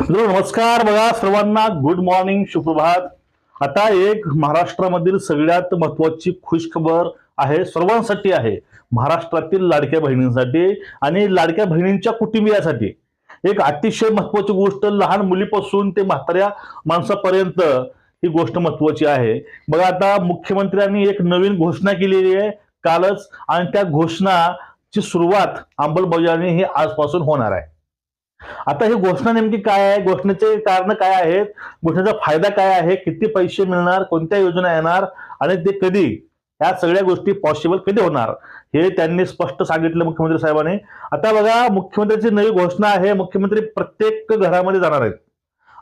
मित्रांनो, नमस्कार बघा सर्वांना गुड मॉर्निंग सुप्रभात. आता एक महाराष्ट्रामधील सगळ्यात महत्वाची खुशखबर आहे सर्वांसाठी आहे. महाराष्ट्रातील लाडक्या बहिणींसाठी आणि लाडक्या बहिणींच्या कुटुंबियासाठी. एक अतिशय महत्वाची गोष्ट लहान मुलीपासून ते म्हाताऱ्या माणसापर्यंत ही गोष्ट महत्वाची आहे. बघा आता मुख्यमंत्र्यांनी एक नवीन घोषणा केलेली आहे कालच आणि त्या घोषणाची सुरुवात अंमलबजावणी ही आजपासून होणार आहे. आता ही घोषणा नेमकी काय आहे? घोषणेचे कारण काय आहेत? घोषणेचा फायदा काय आहे? किती पैसे मिळणार? कोणत्या योजना येणार? आणि ते कधी? या सगळ्या गोष्टी पॉसिबल कधी होणार? हे त्यांनी स्पष्ट सांगितलं मुख्यमंत्री साहेबांनी. आता बघा मुख्यमंत्र्यांची नवी घोषणा आहे. मुख्यमंत्री प्रत्येक घरामध्ये जाणार आहेत.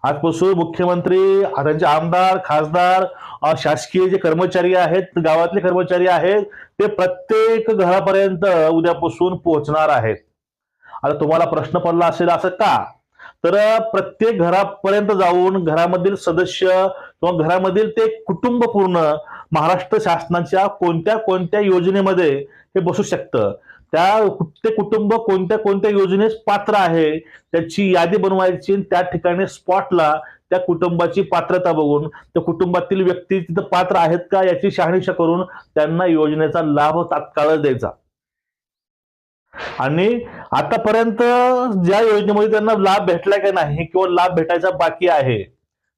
आजपासून मुख्यमंत्री त्यांचे आमदार खासदार शासकीय जे कर्मचारी आहेत गावातले कर्मचारी आहेत ते प्रत्येक घरापर्यंत उद्यापासून पोहोचणार आहेत. आता तुम्हाला प्रश्न पडला असेल असं का? तर प्रत्येक घरापर्यंत जाऊन घरामधील सदस्य किंवा घरामधील ते कुटुंब पूर्ण महाराष्ट्र शासनाच्या कोणत्या कोणत्या योजनेमध्ये हे बसू शकतं? त्या ते कुटुंब कोणत्या कोणत्या योजनेस पात्र आहे? त्याची यादी बनवायची त्या ठिकाणी स्पॉटला त्या कुटुंबाची पात्रता बघून त्या कुटुंबातील व्यक्ती तिथं पात्र आहेत का याची शहानिशा करून त्यांना योजनेचा लाभ तात्काळ द्यायचा. आणि आतापर्यंत ज्या योजनेमध्ये त्यांना लाभ भेटला का नाही किंवा लाभ भेटायचा बाकी आहे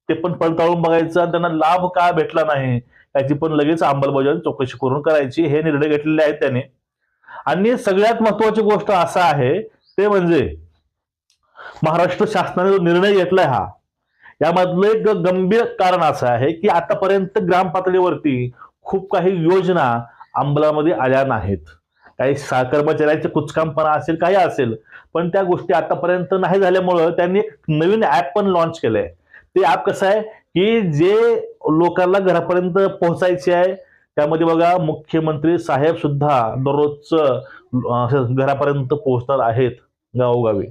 ते पण पडताळून बघायचं आणि त्यांना लाभ का भेटला नाही याची पण लगेच अंमलबजावणी चौकशी करून करायची हे निर्णय घेतलेले आहेत त्याने. आणि सगळ्यात महत्वाची गोष्ट असं आहे ते म्हणजे महाराष्ट्र शासनाने जो निर्णय घेतलाय हा यामधलं एक गंभीर कारण असं आहे की आतापर्यंत ग्राम पातळीवरती खूप काही योजना अंमलामध्ये आल्या नाहीत. काही सा- कर्मचाऱ्यांचे कुचकामपणा असेल काही असेल पण त्या गोष्टी आतापर्यंत नाही झाल्यामुळं त्यांनी एक नवीन ऍप पण लॉन्च केलंय. ते ऍप कसं आहे की जे लोकांना घरापर्यंत पोहोचायचे आहे त्यामध्ये बघा मुख्यमंत्री साहेब सुद्धा दररोजचं घरापर्यंत पोहोचणार आहेत गावोगावी.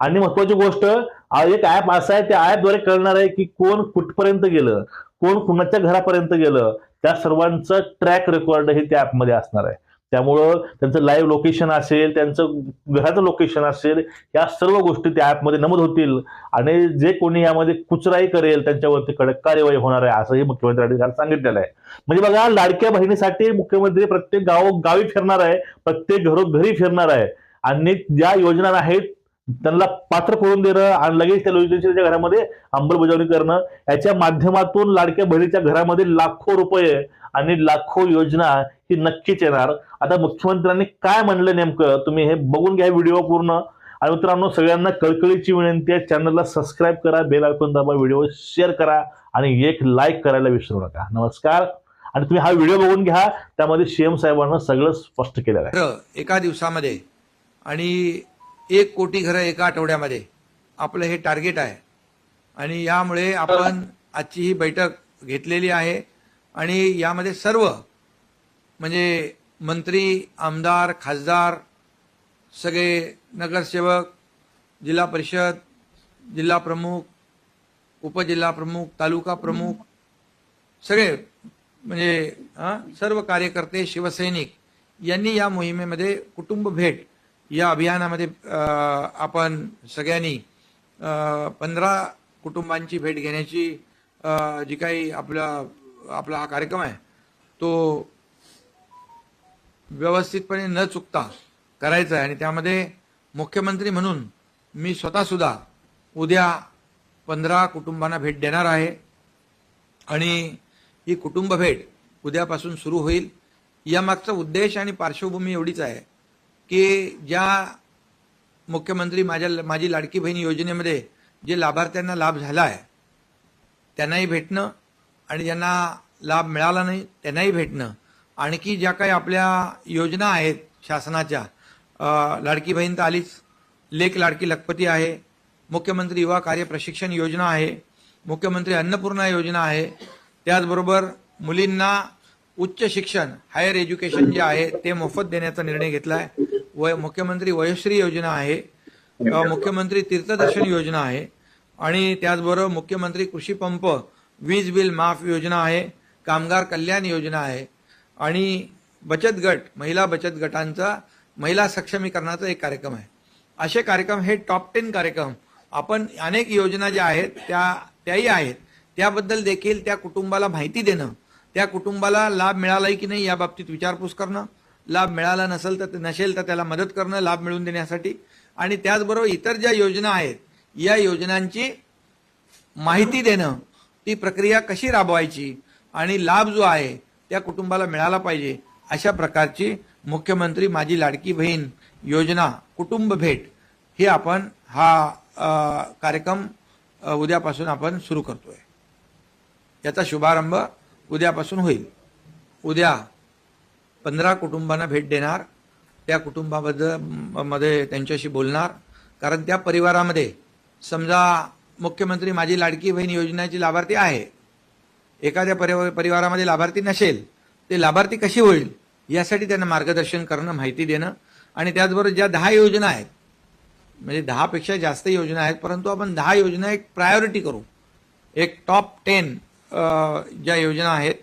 आणि महत्वाची गोष्ट एक ऍप असा आहे त्या ऍपद्वारे कळणार आहे की कोण कुठपर्यंत गेलं कोण कुणाच्या घरापर्यंत गेलं त्या सर्वांचं ट्रॅक रेकॉर्ड हे त्या ऍपमध्ये असणार आहे. त्यामुळं त्यांचं लाईव्ह लोकेशन असेल त्यांचं घराचं लोकेशन असेल या सर्व गोष्टी त्या ॲपमध्ये नमूद होतील. आणि जे कोणी यामध्ये कुचराई करेल त्यांच्यावरती कडक कार्यवाही होणार आहे असंही मुख्यमंत्र्यांनी काल सांगितलेलं आहे. म्हणजे बघा लाडक्या बहिणीसाठी मुख्यमंत्री प्रत्येक गाव गावी फिरणार आहे प्रत्येक घरोघरी फिरणार आहे. आणि ज्या योजना आहेत त्यांना पात्र करून देणं आणि लगेच त्या योजनेची त्याच्या घरामध्ये अंमलबजावणी करणं याच्या माध्यमातून लाडक्या बहिणीच्या घरामध्ये लाखो रुपये आणि लाखो योजना ही नक्कीच येणार. आता मुख्यमंत्र्यांनी काय म्हणलं नेमकं? तुम्ही हे बघून घ्या व्हिडिओ पूर्ण. आणि मित्रांनो सगळ्यांना कळकळीची विनंती आहे चॅनलला सबस्क्राईब करा बेल आयकॉन दाबा व्हिडिओ शेअर करा आणि एक लाईक करायला विसरू नका. नमस्कार. आणि तुम्ही हा व्हिडिओ बघून घ्या. त्यामध्ये सीएम साहेबांना सगळं स्पष्ट केलेलं आहे. एका दिवसामध्ये आणि एक कोटी घरं एका आठवड्यामध्ये. आपलं हे टार्गेट आहे. आणि यामुळे आपण आजची ही बैठक घेतलेली आहे. आणि यामध्ये सर्व म्हणजे मंत्री आमदार खासदार सगळे नगरसेवक जिल्हा परिषद जिल्हा प्रमुख उपजिल्हा प्रमुख तालुका प्रमुख सगळे म्हणजे सर्व कार्यकर्ते शिवसैनिक यांनी या मोहिमेमध्ये कुटुंब भेट या अभियानामध्ये आपण सगळ्यांनी पंधरा कुटुंबांची भेट घेण्याची जी काही आपला आपला हा कार्यक्रम आहे तो व्यवस्थितपणे न चुकता करायचं आहे आणि त्यामध्ये मुख्यमंत्री म्हणून मी स्वतःसुद्धा उद्या पंधरा कुटुंबांना भेट देणार आहे. आणि ही कुटुंब भेट उद्यापासून सुरू होईल. यामागचा उद्देश आणि पार्श्वभूमी एवढीच आहे की ज्या मुख्यमंत्री माझ्या माझी लाडकी बहीण योजनेमध्ये जे लाभार्थ्यांना लाभ झाला आहे त्यांनाही भेटणं आणि ज्यांना लाभ मिळाला नाही त्यांनाही भेटणं आणखी ज्या काही आपल्या योजना आहेत शासनाच्या लाडकी बहीण तर आलीच लेख लाडकी लखपती आहे मुख्यमंत्री युवा कार्य प्रशिक्षण योजना आहे मुख्यमंत्री अन्नपूर्णा योजना आहे त्याचबरोबर मुलींना उच्च शिक्षण हायर एज्युकेशन जे आहे ते मोफत देण्याचा निर्णय घेतला आहे वय मुख्यमंत्री वयश्री योजना आहे मुख्यमंत्री तीर्थदर्शन योजना आहे आणि त्याचबरोबर मुख्यमंत्री कृषी पंप वीज बिल माफ योजना आहे कामगार कल्याण योजना आहे. आणि बचत गट महिला बचत गटांचा महिला सक्षमीकरणाचा एक कार्यक्रम आहे. असे कार्यक्रम हे टॉप टेन कार्यक्रम. आपण अनेक योजना ज्या आहेत त्या त्याही आहेत. त्याबद्दल देखील त्या कुटुंबाला माहिती देणं त्या कुटुंबाला लाभ मिळालाय की नाही या बाबतीत विचारपूस करणं लाभ मिळाला नसेल तर नसेल तर त्याला मदत करणं लाभ मिळवून देण्यासाठी. आणि त्याचबरोबर इतर ज्या योजना आहेत या योजनांची माहिती देणं ती प्रक्रिया कशी राबवायची आणि लाभ जो आहे त्या कुटुंबाला मिळाला पाहिजे. अशा प्रकारची मुख्यमंत्री माझी लाडकी बहीण योजना कुटुंब भेट हे आपण हा कार्यक्रम उद्यापासून आपण सुरू करतोय. याचा शुभारंभ उद्यापासून होईल. उद्या पंधरा कुटुंबांना भेट देणार. त्या कुटुंबाबद्दलमध्ये त्यांच्याशी बोलणार. कारण त्या परिवारामध्ये समजा मुख्यमंत्री माझी लाडकी बहीण योजनेची लाभार्थी आहे. एखाद्या परिवा- परिवारामध्ये लाभार्थी नसेल ते लाभार्थी कशी होईल यासाठी त्यांना मार्गदर्शन करणं माहिती देणं आणि त्याचबरोबर ज्या दहा योजना आहेत म्हणजे दहापेक्षा जास्त योजना आहेत परंतु आपण दहा योजना एक प्रायोरिटी करू. एक टॉप टेन ज्या योजना आहेत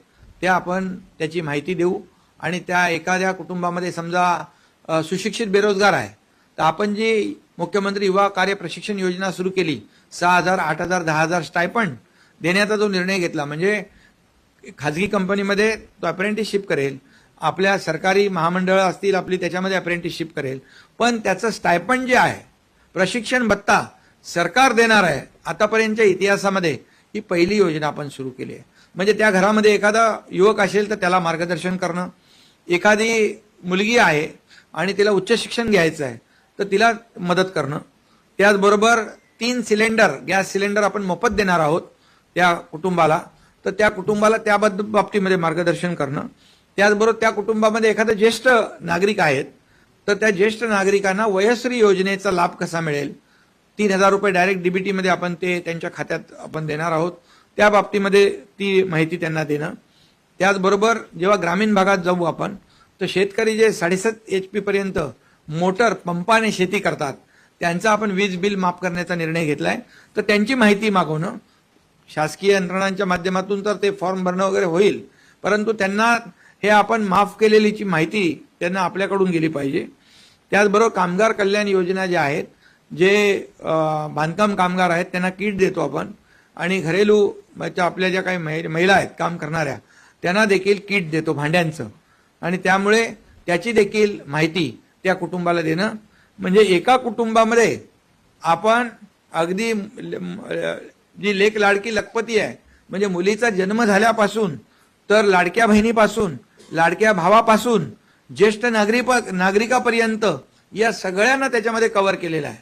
त्या आपण त्याची माहिती देऊ आणि त्या एखाद्या कुटुंबामध्ये समजा सुशिक्षित बेरोजगार आहे तर आपण जी मुख्यमंत्री युवा कार्य प्रशिक्षण योजना सुरू केली सहा हजार आठ हजार दहा हजार स्टायपंड देण्याचा जो निर्णय घेतला म्हणजे खाजगी कंपनीमध्ये तो अप्रेंटिसशिप करेल. आपल्या सरकारी महामंडळं असतील आपली त्याच्यामध्ये अप्रेंटिसशिप करेल. पण त्याचं स्टायपंड जे आहे प्रशिक्षण भत्ता सरकार देणार आहे आतापर्यंतच्या इतिहासामध्ये ही पहिली योजना आपण सुरू केली आहे. म्हणजे त्या घरामध्ये एखादा युवक असेल तर त्याला मार्गदर्शन करणं. एखादी मुलगी आहे आणि तिला उच्च शिक्षण घ्यायचं आहे तर तिला मदत करणं. त्याचबरोबर तीन सिलेंडर गॅस सिलेंडर आपण मोफत देणार आहोत. त्या कुटुंबाला. तर त्या कुटुंबाला त्याबद्दल बाबतीमध्ये मार्गदर्शन करणं. त्याचबरोबर त्या कुटुंबामध्ये एखादं ज्येष्ठ नागरिक आहेत तर त्या ज्येष्ठ नागरिकांना वयश्री योजनेचा लाभ कसा मिळेल? तीन हजार रुपये डायरेक्ट डीबीटीमध्ये आपण ते त्यांच्या खात्यात आपण देणार आहोत. त्या बाबतीमध्ये ती माहिती त्यांना देणं. त्याचबरोबर जेव्हा ग्रामीण भागात जाऊ आपण तर शेतकरी जे साडेसात एच पी पर्यंत मोटर पंपाने शेती करतात त्यांचं आपण वीज बिल माफ करण्याचा निर्णय घेतला आहे तर त्यांची माहिती मागवणं शासकीय यंत्रणांच्या माध्यमातून तर ते फॉर्म भरणं वगैरे होईल परंतु त्यांना हे आपण माफ केलेलीची माहिती त्यांना आपल्याकडून गेली पाहिजे. त्याचबरोबर कामगार कल्याण योजना ज्या आहेत जे बांधकाम कामगार आहेत त्यांना किट देतो आपण. आणि घरेलू म्हणजे आपल्या ज्या काही महि- महिला आहेत काम करणाऱ्या त्यांना देखील किट देतो भांड्यांचं. आणि त्यामुळे त्याची देखील माहिती त्या कुटुंबाला देणं. म्हणजे एका कुटुंबामध्ये आपण अगदी जी लेख लाडकी लखपती आहे म्हणजे मुलीचा जन्म झाल्यापासून तर लाडक्या बहिणीपासून लाडक्या भावापासून ज्येष्ठ नागरिक नागरिकापर्यंत या सगळ्यांना त्याच्यामध्ये कव्हर केलेलं आहे.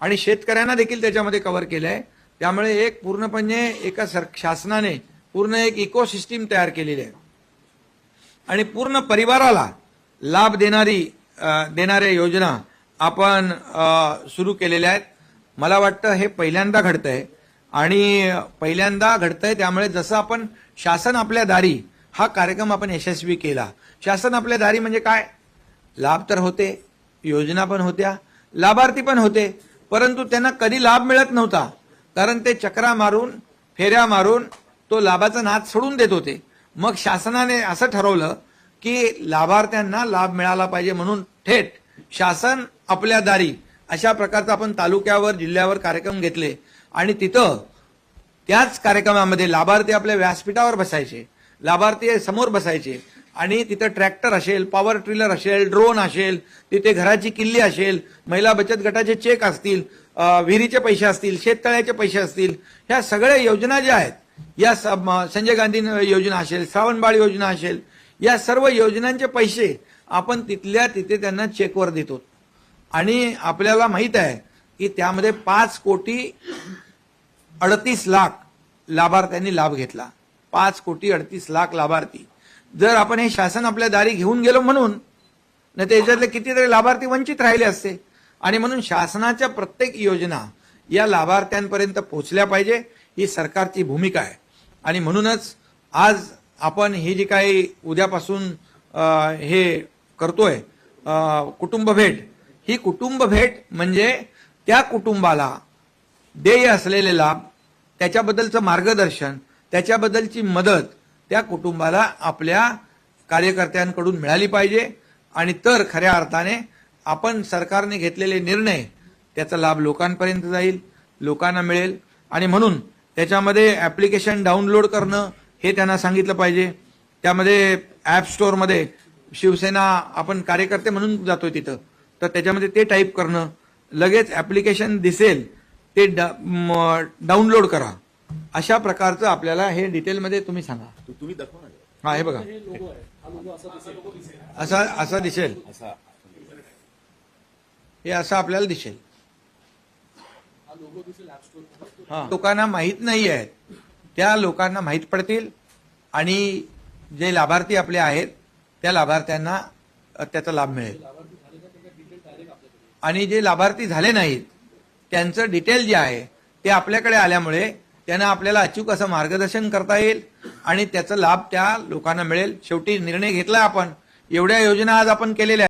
आणि शेतकऱ्यांना देखील त्याच्यामध्ये कव्हर केलं आहे त्यामुळे एक पूर्णपणे एका सर शासनाने पूर्ण एक इकोसिस्टीम तयार केलेली आहे. आणि पूर्ण परिवाराला लाभ देणारी देणाऱ्या योजना आपण सुरू केलेल्या आहेत. मला वाटतं हे पहिल्यांदा घडतंय. आणि पहिल्यांदा घडतंय त्यामुळे जसं आपण शासन आपल्या दारी हा कार्यक्रम आपण यशस्वी केला. शासन आपल्या दारी म्हणजे काय? लाभ तर होते योजना पण होत्या लाभार्थी पण होते. परंतु त्यांना कधी लाभ मिळत नव्हता. कारण ते चक्रा मारून फेऱ्या मारून तो लाभाचा नाद सोडून देत होते. मग शासनाने असं ठरवलं की लाभार्थ्यांना लाभ मिळाला पाहिजे म्हणून थेट शासन आपल्या दारी अशा प्रकारचा आपण तालुक्यावर जिल्ह्यावर कार्यक्रम घेतले. आणि तिथं त्याच कार्यक्रमामध्ये लाभार्थी आपल्या व्यासपीठावर बसायचे. लाभार्थी समोर बसायचे. आणि तिथं ट्रॅक्टर असेल पॉवर ट्रिलर असेल ड्रोन असेल तिथे घराची किल्ली असेल महिला बचत गटाचे चेक असतील विहिरीचे पैसे असतील शेततळ्याचे पैसे असतील ह्या सगळ्या योजना ज्या आहेत या स- म- संजय गांधी योजना असेल श्रावणबाळ योजना असेल या सर्व योजनांचे पैसे आपण तिथल्या तिथे त्यांना चेकवर देतो. आणि आपल्याला माहीत आहे की त्यामध्ये पाच कोटी अडतीस लाख लाभार्थ्यांनी लाभ घेतला. पाच कोटी अडतीस लाख लाभार्थी. जर आपण हे शासन आपल्या दारी घेऊन गेलो म्हणून नाही तर याच्यातले कितीतरी लाभार्थी वंचित राहिले असते. आणि म्हणून शासनाच्या प्रत्येक योजना या लाभार्थ्यांपर्यंत पोहोचल्या पाहिजे ही सरकारची भूमिका आहे. आणि म्हणूनच आज आपण ही जी काही उद्यापासून हे करतोय कुटुंब भेट ही कुटुंब भेट म्हणजे त्या कुटुंबाला देय असलेले लाभ त्याच्याबद्दलचं मार्गदर्शन त्याच्याबद्दलची मदत त्या कुटुंबाला आपल्या कार्यकर्त्यांकडून मिळाली पाहिजे. आणि तर खऱ्या अर्थाने आपण सरकारने घेतलेले निर्णय त्याचा लाभ लोकांपर्यंत जाईल लोकांना मिळेल. आणि म्हणून त्याच्यामध्ये ॲप्लिकेशन डाउनलोड करणं हे त्यांना सांगितलं पाहिजे. त्यामध्ये ॲप स्टोअरमध्ये शिवसेना आपण कार्यकर्ते म्हणून जातोय तिथं. तर त्याच्यामध्ये ते टाईप करणं लगेच ऍप्लिकेशन दिसेल ते डाउनलोड करा. अशा प्रकारचं आपल्याला हे डिटेलमध्ये तुम्ही सांगा. तुम्ही दाखवा ना. हा हे बघा. असा असा दिसेल. असा. हे असं आपल्याला दिसेल. हा. लोकांना माहीत नाही आहेत. त्या लोकांना माहीत पडतील आणि जे लाभार्थी आपले आहेत त्या लाभार्थ्यांना त्याचा लाभ मिळेल. आणि जे लाभार्थी झाले नाहीत त्यांचं डिटेल जे आहे ते आपल्याकडे आल्यामुळे त्यांना आपल्याला अचूक असं मार्गदर्शन करता येईल आणि त्याचा लाभ त्या लोकांना मिळेल. शेवटी निर्णय घेतला आपण. एवढ्या योजना आज आपण केलेल्या आहेत